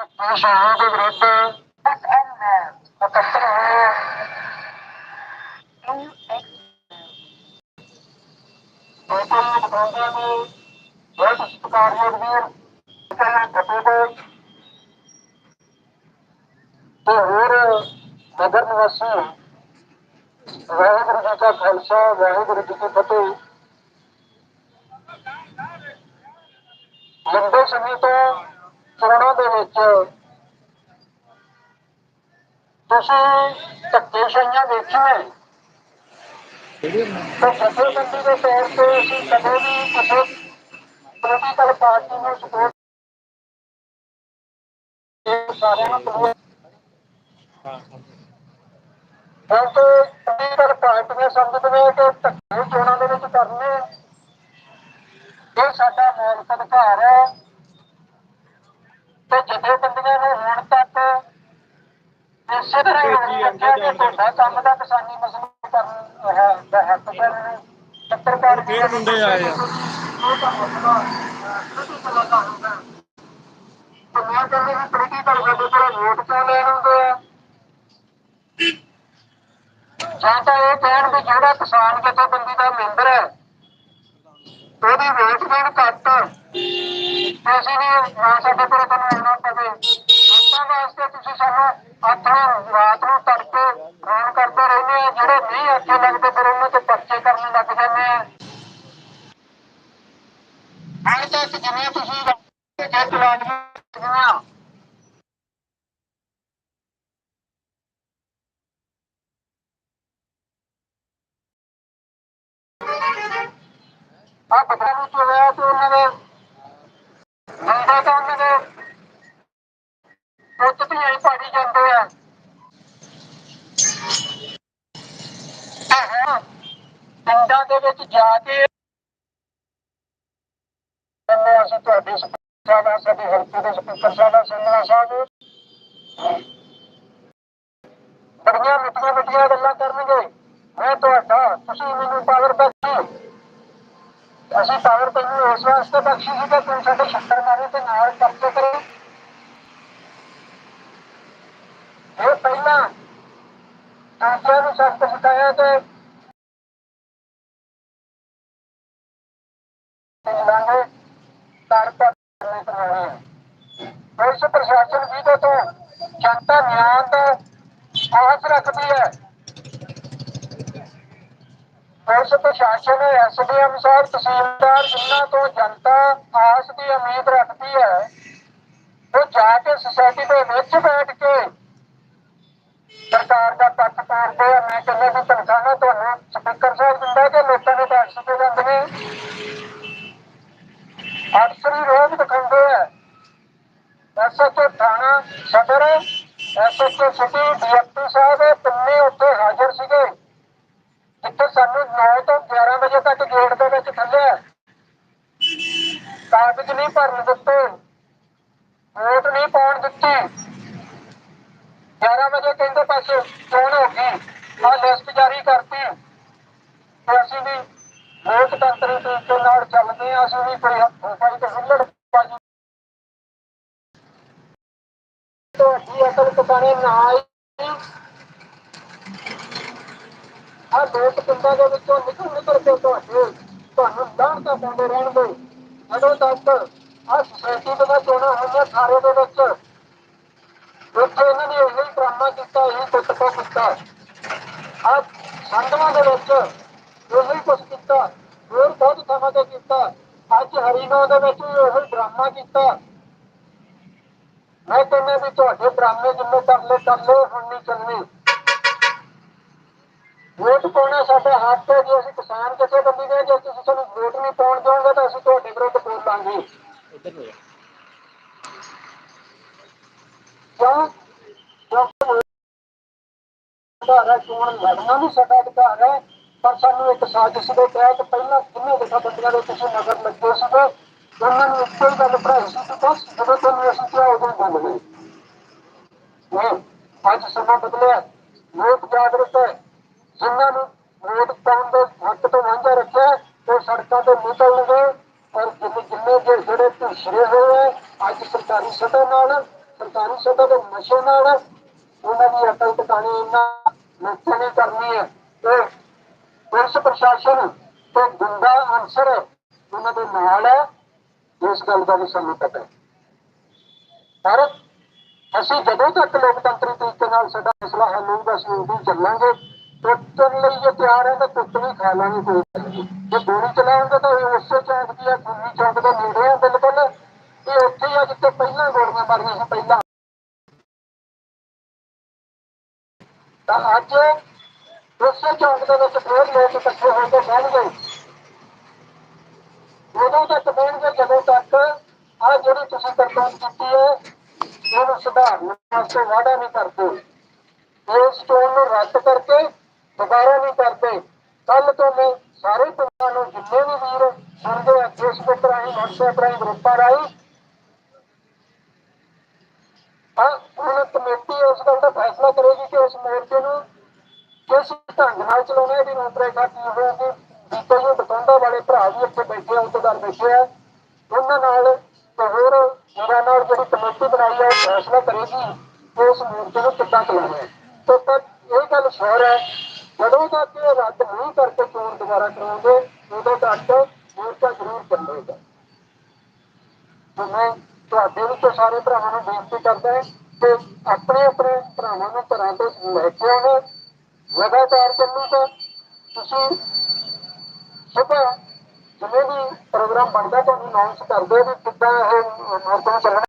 ਨਸ਼ਿਆਂ ਦੇ ਵਿਰੁੱਧ ਇਕੱਤਰ ਹੋਏ ਲੋਕਾਂ ਬਤਾਉਂਦੇ ਨੇ ਬਹੁਤ ਸਤਿਕਾਰਯੋਗ ਵੀਰ ਕਹਿੰਦੇ ਫਤਿਹ ਦੇ ਤੇ ਹੋਰ ਨਗਰ ਨਿਵਾਸੀ ਵਾਹਿਗੁਰੂ ਜੀ ਕਾ ਖਾਲਸਾ ਵਾਹਿਗੁਰੂ ਜੀ ਕੀ ਫਤਿਹ ਲੰਬੇ ਸਮੇਂ ਤੋਂ ਚੋਣਾਂ ਦੇ ਵਿੱਚ ਤੁਸੀਂ ਧੱਕੇਸ਼ਾਹੀਆਂ ਦੇਖੀਆਂ ਤੇ ਜਥੇਬੰਦੀ ਦੇ ਤੌਰ ਤੇ ਅਸੀਂ ਕਦੇ ਵੀ ਕਿਸੇ ਪੋਲੀਟੀਕਲ ਪਾਰਟੀ ਨੂੰ ਸਪੋਰਟ ਸਾਰਿਆਂ ਨੂੰ ਕਬੂਲ ਕਿਉਂਕਿ ਪੋਲੀਟੀਕਲ ਪਾਰਟੀਆਂ ਸਮਝਦੀਆਂ ਕਿ ਧੱਕੇ ਚੋਣਾਂ ਦੇ ਵਿੱਚ ਕਰਨੇ ਇਹ ਸਾਡਾ ਮੌਲਿਕ ਅਧਿਕਾਰ ਹੈ। ਤੇ ਜਥੇਬੰਦੀਆਂ ਨੂੰ ਹੁਣ ਤੱਕ ਇਸੇ ਤਰ੍ਹਾਂ ਹੀ ਰੱਖਿਆ ਕਿ ਤੁਹਾਡਾ ਕੰਮ ਦਾ ਕਿਸਾਨੀ ਮਸਲਾ ਕਰਨ ਹੈ ਦਾ ਹੱਕ ਹੈ ਪੱਤਰਕਾਰ ਫੇਰ ਮੁੰਡੇ ਆਏ ਆ। ਉਹ ਤਾਂ ਮਸਲਾ ਪੋਲੀਟੀਕਲ ਦਾ ਹੁੰਦਾ ਤੇ ਮੈਂ ਕਹਿੰਦੀ ਵੀ ਪੋਲੀਟੀਕਲ ਸਾਡੇ ਕੋਲ ਵੋਟ ਕਿਉਂ ਲੈਣ ਆਉਂਦੇ ਆ? ਜਾਂ ਤਾਂ ਇਹ ਕਹਿਣ ਵੀ ਜਿਹੜਾ ਕਿਸਾਨ ਜਥੇਬੰਦੀ ਦਾ ਮੈਂਬਰ ਹੈ ਉਹਦੀ ਵੋਟ ਦੇਣ ਘੱਟ। ਅਸੀਂ ਵੀ ਸਾਡੇ ਕੋਲ ਤੁਹਾਨੂੰ ਆਉਣਾ ਪਵੇ ਵੋਟਾਂ ਵਾਸਤੇ ਤੁਸੀਂ ਸਾਨੂੰ ਆਥਣ ਰਾਤ ਨੂੰ ਤੜਕੇ ਫੋਨ ਕਰਦੇ ਰਹਿੰਦੇ ਆ ਜਿਹੜੇ ਨਹੀਂ ਆਖੇ ਲੱਗਦੇ ਫਿਰ ਉਹਨਾਂ ਤੇ ਪਰਚੇ ਕਰਨ ਲੱਗ ਜਾਂਦੇ ਆ ਹੁਣ ਤੱਕ ਜਿਵੇਂ ਤੁਸੀਂ ਜੇ ਪਲਾਟਫਾਰਮ ਆ ਬਦਲਾ ਵਿੱਚ ਹੋਇਆ ਤੇ ਉਹਨਾਂ ਦੇ ਮੁੰਡੇ ਤਾਂ ਉਹਨਾਂ ਦੇ ਪੁੱਤ ਵੀ ਜਾਂਦੇ ਆ। ਪਿੰਡਾਂ ਦੇ ਵਿੱਚ ਜਾ ਕੇ ਕਹਿੰਦੇ ਅਸੀਂ ਤੁਹਾਡੇ ਸਪੀਕਰ ਦਾ ਸਾਡੇ ਹਲਕੇ ਦੇ ਸਪੀਕਰ ਦਾ ਸੰਨਾ ਸਾਹਿਬ ਬੜੀਆਂ ਮਿੱਠੀਆਂ ਮਿੱਠੀਆਂ ਗੱਲਾਂ ਕਰਨਗੇ। ਮੈਂ ਤੁਹਾਡਾ, ਤੁਸੀਂ ਮੈਨੂੰ ਪਾਵਰ ਬਖਸ਼ੀ। ਅਸੀਂ ਪਾਵਰ ਤੈਨੂੰ ਇਸ ਵਾਸਤੇ ਬਖਸ਼ੀ ਸੀ ਕਿ ਤੂੰ ਸਾਡੇ ਸ਼ੱਕਰ ਮਾਰੇ ਤੇ ਨਾਲ ਕਬਜ਼ੇ ਕਰੇ ਇਹ ਪਹਿਲਾਂ ਦੂਜਿਆਂ ਨੂੰ ਸਖਤ ਸਿਖਾਇਆ ਕਿ ਲਾਂਗੇ ਕਰ ਪੁਲਿਸ ਪ੍ਰਸ਼ਾਸਨ ਜੀ ਤੋਂ ਜਨਤਾ ਨਿਆਂ ਦਾ ਆਸ ਰੱਖਦੀ ਹੈ। ਪੁਲਿਸ ਪ੍ਰਸ਼ਾਸਨ ਐਸਡੀਐਮ ਸਾਹਿਬ ਤਹਿਸੀਲਦਾਰ ਜਿਨ੍ਹਾਂ ਤੋਂ ਜਨਤਾ ਆਸ ਦੀ ਉਮੀਦ ਰੱਖਦੀ ਹੈ, ਉਹ ਜਾ ਕੇ ਸੁਸਾਇਟੀ ਦੇ ਵਿੱਚ ਬੈਠ ਕੇ ਸਰਕਾਰ ਦਾ ਪੱਖ ਤੋੜਦੇ ਆ ਮੈਂ ਕਹਿੰਦਾ ਵੀ ਤਨਖਾਹਾਂ ਤੁਹਾਨੂੰ ਸਪੀਕਰ ਸਾਹਿਬ ਦਿੰਦਾ ਕਿ ਲੋਕਾਂ ਦੇ ਟੈਕਸ ਤੇ ਜਾਂਦੇ ਨੇ? ਅਫਸਰੀ ਰੋਜ਼ ਦਿਖਾਉਂਦੇ ਆ। ਐਸਐਚਓ ਥਾਣਾ ਸਦਰ ਐਸਐਚਓ ਸਿਟੀ ਡੀਐਫਪੀ ਸਾਹਿਬ ਇਹ ਤਿੰਨੇ ਹਾਜ਼ਰ ਸੀਗੇ। ਜਿੱਥੇ ਸਾਨੂੰ 9 ਤੋਂ 11 ਵਜੇ ਤੱਕ ਗੇਟ ਦੇ ਵਿੱਚ ਥੱਲੇ ਕਾਗਜ਼ ਨਹੀਂ ਭਰਨ ਦਿੱਤੇ। ਵੋਟ ਨਹੀਂ ਪਾਉਣ ਦਿੱਤੀ। ਪਾਸੇ ਚੋਣ ਹੋ ਗਈ। ਆ ਲਿਸਟ ਜਾਰੀ ਕਰਤੀ। ਤੇ ਅਸੀਂ ਵੀ ਲੋਕਤੰਤਰੀ ਤਰੀਕੇ ਨਾਲ ਚੱਲਦੇ ਆ ਅਸੀਂ ਵੀ ਕੋਈ ਹੱਥੋਂ ਤੇ ਹੁੱਲੜ ਬਾਜੀ ਤੁਹਾਡੀ ਅਕਲ ਟਿਕਾਣੇ ਨਾ ਆਈ। ਆ ਲੋਕ ਪਿੰਡਾਂ ਦੇ ਵਿੱਚੋਂ ਨਿਕਲ ਨਿਕਲ ਕੇ ਤੁਹਾਡੇ, ਤੁਹਾਨੂੰ ਲਾਹਣਤਾ ਪਾਉਂਦੇ ਰਹਿਣਗੇ। ਜਦੋਂ ਤੱਕ ਆ ਸੁਸਾਇਟੀ ਦੇ ਵਿੱਚ ਚੋਣਾਂ ਹੋਈਆਂ ਸਾਰੇ ਦੇ ਵਿੱਚ। ਉੱਥੇ ਇਹਨਾਂ ਨੇ ਇਹੀ ਡਰਾਮਾ ਕੀਤਾ, ਇਹੀ ਕੁੱਟਪਾ ਕੀਤਾ। ਆ ਸੰਗਮਾਂ ਦੇ ਵਿੱਚ ਇਹੀ ਕੁਛ ਕੀਤਾ, ਹੋਰ ਬਹੁਤ ਥਾਵਾਂ ਤੇ ਕੀਤਾ। ਅੱਜ ਹਰੀਨੋ ਦੇ ਵਿੱਚ ਵੀ ਇਹੀ ਡਰਾਮਾ ਕੀਤਾ। ਮੈਂ ਕਹਿੰਦਾ ਵੀ ਤੁਹਾਡੇ ਡਰਾਮੇ ਜਿੰਨੇ ਕਰ ਲੈ ਕਰ ਲੈ ਹੁਣ ਨਹੀਂ ਚੱਲਣੀ। ਵੋਟ ਪਾਉਣਾ ਸਾਡਾ ਹੱਕ ਹੈ, ਜੇ ਅਸੀਂ ਕਿਸਾਨ ਕਿਸੇ ਬੰਦੀ ਦੇ ਜੇ ਤੁਸੀਂ ਸਾਨੂੰ ਵੋਟ ਨਹੀਂ ਪਾਉਣ ਦਿਓਗੇ ਤਾਂ ਅਸੀਂ ਤੁਹਾਡੇ ਵਿਰੁੱਧ ਬੋਲਾਂਗੇ। ਕਿਉਂ ਕਿਉਂਕਿ ਚੋਣ ਲੜਨਾ ਵੀ ਸਾਡਾ ਅਧਿਕਾਰ ਹੈ ਪਰ ਸਾਨੂੰ ਇੱਕ ਸਾਜ਼ਿਸ਼ ਦੇ ਤਹਿਤ ਪਹਿਲਾਂ ਕਿੰਨੇ ਜਥੇਬੰਦੀਆਂ ਦੇ ਤੁਸੀਂ ਨਜ਼ਰ ਲੱਗੇ ਸੀਗੇ ਉਹਨਾਂ ਨੂੰ ਇੱਕੋ ਹੀ ਗੱਲ ਭਰਾਈ ਸੀ ਕਿ ਬਸ ਜਦੋਂ ਤੁਹਾਨੂੰ ਅਸੀਂ ਕਿਹਾ ਉਦੋਂ ਬੋਲ ਗਏ ਨਹੀਂ ਅੱਜ ਸਮਾਂ ਬਦਲਿਆ ਲੋਕ ਜਾਗਰੂਕ ਹੈ ਜਿਨ੍ਹਾਂ ਨੂੰ ਵੋਟ ਪਾਉਣ ਦੇ ਹੱਕ ਤੋਂ ਵਾਂਝਾ ਰੱਖਿਆ ਉਹ ਸੜਕਾਂ ਤੇ ਨਿਕਲਣਗੇ ਔਰ ਜਿੰਨੇ ਜਿਹੜੇ ਭੁਸਰੇ ਹੋਏ ਆ, ਅੱਜ ਸਰਕਾਰੀ ਸਤਹ ਨਾਲ ਸਰਕਾਰੀ ਸਭਾ ਦੇ ਨਸ਼ੇ ਨਾਲ ਉਹਨਾਂ ਦੀ ਅਕਲ ਟਿਕਾਣੀ ਇਹਨਾਂ ਨਸ਼ੇ ਨੇ ਕਰਨੀ ਹੈ ਤੇ ਪੁਲਿਸ ਪ੍ਰਸ਼ਾਸਨ ਤੇ ਗੁੰਡਾ ਅਨਸਰ ਉਹਨਾਂ ਦੇ ਨਾਲ ਹੈ, ਇਸ ਗੱਲ ਦਾ ਵੀ ਸਾਨੂੰ ਪਤਾ ਹੈ। ਪਰ ਅਸੀਂ ਜਦੋਂ ਤੱਕ ਲੋਕਤੰਤਰੀ ਤਰੀਕੇ ਨਾਲ ਸਾਡਾ ਮਸਲਾ ਹੱਲ ਹੋਊਗਾ, ਅਸੀਂ ਉਦੋਂ ਚੱਲਾਂਗੇ। ਟੁੱਟਣ ਲਈ ਜੇ ਤਿਆਰ ਹੈ ਤਾਂ ਟੁੱਟ ਵੀ ਖਾ ਲਾਂਗੇ ਕੋਈ ਜੇ ਗੋਲੀ ਚਲਾਉਂਗੇ ਤਾਂ ਉਸੇ ਚੌਂਕ ਦੀ ਆ ਖੂਨੀ ਚੌਂਕ ਦੇ ਨੇੜੇ ਆ ਬਿਲਕੁਲ ਇਹ ਉੱਥੇ ਹੀ ਆ ਜਿੱਥੇ ਪਹਿਲਾਂ ਗੋਲੀਆਂ ਮਾਰੀਆਂ ਸੀ ਪਹਿਲਾਂ ਤਾਂ ਅੱਜ ਚੌਂਕ ਦੇ ਵਿੱਚ ਫਿਰ ਲੋਕ ਇਕੱਠੇ ਹੋ ਕੇ ਬਹਿਣਗੇ। ਉਦੋਂ ਤੱਕ ਬਹਿਣਗੇ, ਜਦੋਂ ਤੱਕ ਆ ਜਿਹੜੀ ਤੁਸੀਂ ਕਰਤੂਤ ਕੀਤੀ ਹੈ, ਇਹਨੂੰ ਸੁਧਾਰਨ ਵਾਸਤੇ ਵਾਅਦਾ ਨਹੀਂ ਕਰਦੇ। ਇਸ ਚੋਣ ਨੂੰ ਰੱਦ ਕਰਕੇ ਦੁਬਾਰਾ ਨਹੀਂ ਕਰਦੇ। ਕੱਲ ਤੋਂ ਮੈਂ ਸਾਰੇ ਪਿੰਡਾਂ ਨੂੰ ਜਿੰਨੇ ਵੀ ਵੀਰ ਸੁਣਦੇ ਆ ਫੇਸਬੁੱਕ ਰਾਹੀਂ, WhatsApp ਰਾਹੀਂ, ਗਰੁੱਪਾਂ ਰਾਹੀਂ ਹਾਂ ਹੁਣ ਕਮੇਟੀ ਉਸ ਗੱਲ ਦਾ ਫੈਸਲਾ ਕਰੇਗੀ ਕਿ ਉਸ ਮੋਰਚੇ ਨੂੰ ਕਿਸ ਢੰਗ ਨਾਲ ਚਲਾਉਣਾ ਇਹਦੀ ਰੂਪਰੇਖਾ ਕੀ ਹੋਊਗੀ ਜਿੱਤੇ ਜੀ ਬਟੰਡਾ ਵਾਲੇ ਭਰਾ ਵੀ ਇੱਥੇ ਬੈਠੇ ਆ ਉੱਤੇਦਾਰ ਬੈਠੇ ਆ ਉਹਨਾਂ ਨਾਲ ਤੇ ਹੋਰ ਮੇਰਾ ਨਾਲ ਜਿਹੜੀ ਕਮੇਟੀ ਬਣਾਈ ਹੈ ਫੈਸਲਾ ਕਰੇਗੀ ਕਿ ਉਸ ਮੋਰਚੇ ਨੂੰ ਕਿੱਦਾਂ ਚਲਾਉਣਾ ਹੈ। ਤੇ ਪਰ ਇਹ ਗੱਲ ਸ਼ੋਰ ਹੈ, ਜਦੋਂ ਤੱਕ ਇਹ ਰੱਦ ਨਹੀਂ ਕਰਕੇ ਚੋਣ ਦੁਬਾਰਾ ਕਰਾਉਂਦੇ ਉਦੋਂ ਤੱਕ ਮੋਰਚਾ ਜ਼ਰੂਰ ਚੱਲੇਗਾ ਮੈਂ ਤੁਹਾਡੇ ਵਿੱਚ ਸਾਰੇ ਭਰਾਵਾਂ ਨੂੰ ਬੇਨਤੀ ਕਰਦਾ ਹਾਂ ਕਿ ਆਪਣੇ ਆਪਣੇ ਭਰਾਵਾਂ ਨੂੰ ਘਰਾਂ ਤੋਂ ਲੈ ਕੇ ਆਉਣਾ ਲਗਾਤਾਰ ਚੱਲੂਗਾ ਤੁਸੀਂ ਸੁਬਹ ਜਿਵੇਂ ਵੀ ਪ੍ਰੋਗਰਾਮ ਬਣਦਾ ਤੁਹਾਨੂੰ ਅਨਾਉਂਸ ਕਰ ਦਿਓ ਵੀ ਕਿੱਦਾਂ ਇਹ ਮੋਰਚਾ ਚੱਲਣਾ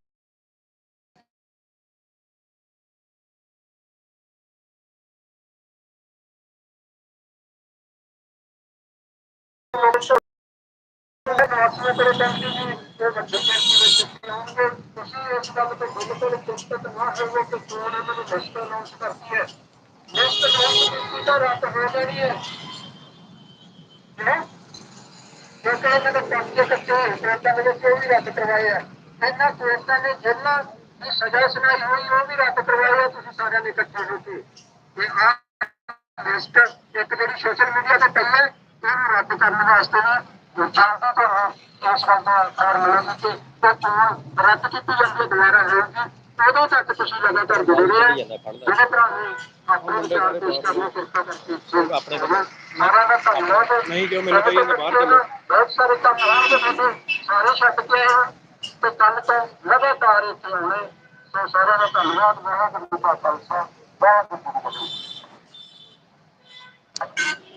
ਤੁਸੀਂ ਇਸ ਗੱਲ ਤੇ ਬਿਲਕੁਲ ਚਿੰਤਤ ਨਾ ਹੋਵੋ ਕਿ ਚੋਣ ਇਹਨਾਂ ਨੂੰ ਲਿਸਟ ਅਨਾਉਂਸ ਕਰਦੀ ਹੈ ਲਿਸਟ ਅਨਾਉਂਸ ਤਾਂ ਰੱਦ ਹੋ ਜਾਣੀ ਹੈ। ਹੈਂ? ਕਿਉਂਕਿ ਇਹਨਾਂ ਦੇ ਪਰਚੇ ਕੱਚੇ ਕੋਰਟਾਂ ਦੇ ਵਿੱਚ ਉਹ ਵੀ ਰੱਦ ਕਰਵਾਏ ਆ ਇਹਨਾਂ ਕੋਰਟਾਂ ਨੇ ਜੇਲ੍ਹਾਂ ਦੀ ਸਜ਼ਾ ਸੁਣਾਈ ਹੋਈ, ਉਹ ਵੀ ਰੱਦ ਕਰਵਾਏ ਤੁਸੀਂ ਸਾਰਿਆਂ ਨੇ ਇਕੱਠੇ ਹੋ ਕੇ। ਤੇ ਆ ਲਿਸਟ ਇੱਕ ਜਿਹੜੀ ਸੋਸ਼ਲ ਮੀਡੀਆ ਤੇ ਪਈ ਇਹਨੂੰ ਰੱਦ ਕਰਨ ਵਾਸਤੇ ਵੀ ਜਲਦੀ ਤੋਂ ਇਸ ਗੱਲ ਦਾ ਕਾਰ ਮਿਲੇਗੀ ਕਿ ਇਹ ਚੋਣ ਰੱਦ ਕੀਤੀ ਜਾਂਦੀ ਹੈ ਦੁਬਾਰਾ ਹੋਊਗੀ। ਉਦੋਂ ਤੱਕ ਤੁਸੀਂ ਲਗਾਤਾਰ ਜੁੜੇ ਰਹੋ ਜਿਹੜੇ ਨੇ ਆਪਣੇ ਵਿਚਾਰ ਪੇਸ਼ ਕਰਨੇ ਕਿਰਪਾ ਕਰਕੇ ਆਪਣੇ। ਸਾਰਿਆਂ ਦਾ ਧੰਨਵਾਦ। ਨਹੀਂ ਜੋ ਮੈਨੂੰ ਕਹੀ ਜਾਂਦੇ ਬਾਹਰ ਚੱਲੋ ਬਹੁਤ ਸਾਰੇ ਕੰਮ ਹੋਣਗੇ ਤੁਹਾਡੇ ਸਾਰੇ ਛੱਡ ਕੇ ਆਏ ਤੇ ਕੱਲ ਤੋਂ ਲਗਾਤਾਰ ਇੱਥੇ ਆਉਣੇ ਸੋ ਸਾਰਿਆਂ ਦਾ ਧੰਨਵਾਦ। ਜੀ ਕਾ ਖਾਲਸਾ ਕੀ ਫਤਿਹ